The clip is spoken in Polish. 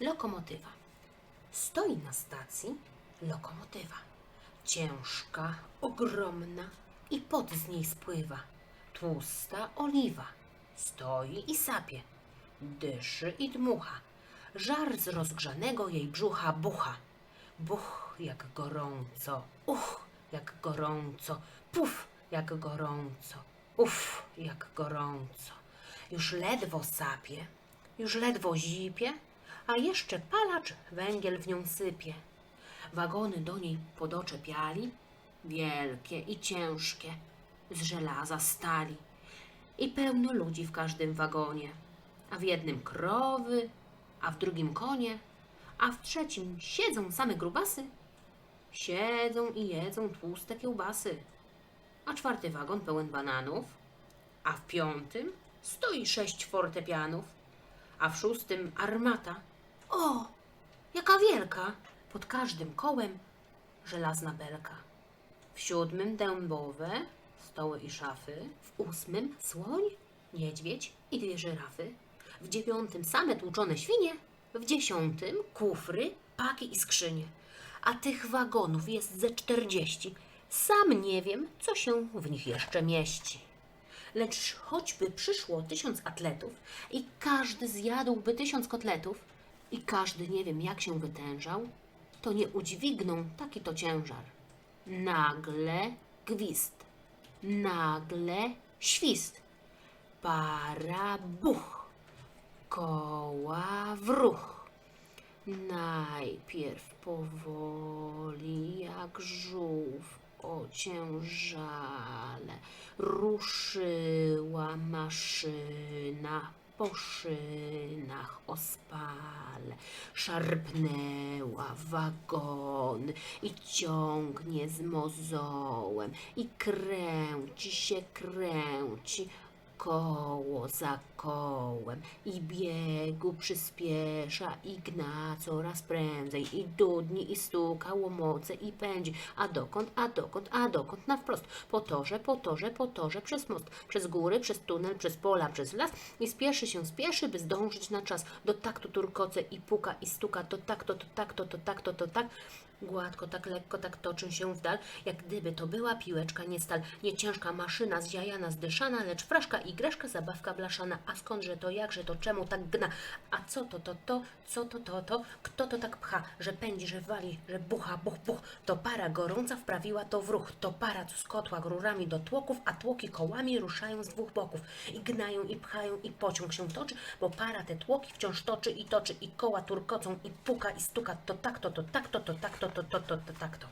Lokomotywa. Stoi na stacji lokomotywa. Ciężka, ogromna i pot z niej spływa. Tłusta oliwa. Stoi i sapie. Dyszy i dmucha. Żar z rozgrzanego jej brzucha bucha. Buch, jak gorąco. Uch, jak gorąco. Puf, jak gorąco. Uf, jak gorąco. Już ledwo sapie, już ledwo zipie, a jeszcze palacz węgiel w nią sypie. Wagony do niej podoczepiali, wielkie i ciężkie, z żelaza stali. I pełno ludzi w każdym wagonie, a w jednym krowy, a w drugim konie, a w trzecim siedzą same grubasy. Siedzą i jedzą tłuste kiełbasy, a czwarty wagon pełen bananów, a w piątym stoi sześć fortepianów, a w szóstym armata. O, jaka wielka! Pod każdym kołem żelazna belka. W siódmym dębowe stoły i szafy, w ósmym słoń, niedźwiedź i dwie żyrafy, w dziewiątym same tłuczone świnie, w dziesiątym kufry, paki i skrzynie. A tych wagonów jest ze czterdzieści. Sam nie wiem, co się w nich jeszcze mieści. Lecz choćby przyszło tysiąc atletów i każdy zjadłby tysiąc kotletów i każdy nie wiem jak się wytężał, to nie udźwigną taki to ciężar. Nagle gwizd, nagle świst, para buch, koła w ruch. Najpierw powoli, jak żółw ociężale, ruszyła maszyna po szynach ospale, szarpnęła wagony i ciągnie z mozołem i kręci się, kręci koło za kołem i biegu przyspiesza i gna coraz prędzej i dudni i stuka łomoce i pędzi, a dokąd, a dokąd, a dokąd, na wprost, po torze, po torze, po torze, przez most, przez góry, przez tunel, przez pola, przez las i spieszy się, spieszy, by zdążyć na czas, do taktu turkoce i puka i stuka, to tak, to, to tak, to, to tak, to, to tak, Gładko, tak lekko, tak toczy się w dal, jak gdyby to była piłeczka, nie stal, nie ciężka maszyna, zjajana, zdyszana, lecz fraszka i greszka, zabawka blaszana. A skądże to, jakże to, czemu tak gna? A co to, to, to, co to, to, to, kto to tak pcha, że pędzi, że wali, że bucha, buch, buch. To para gorąca wprawiła to w ruch, to para co z kotła rurami do tłoków, a tłoki kołami ruszają z dwóch boków. I gnają, i pchają, i pociąg się toczy, bo para te tłoki wciąż toczy i toczy, i koła turkocą, i puka, i stuka, to tak, to, to tak, to, to tak, to, to, to, to, to tak, to.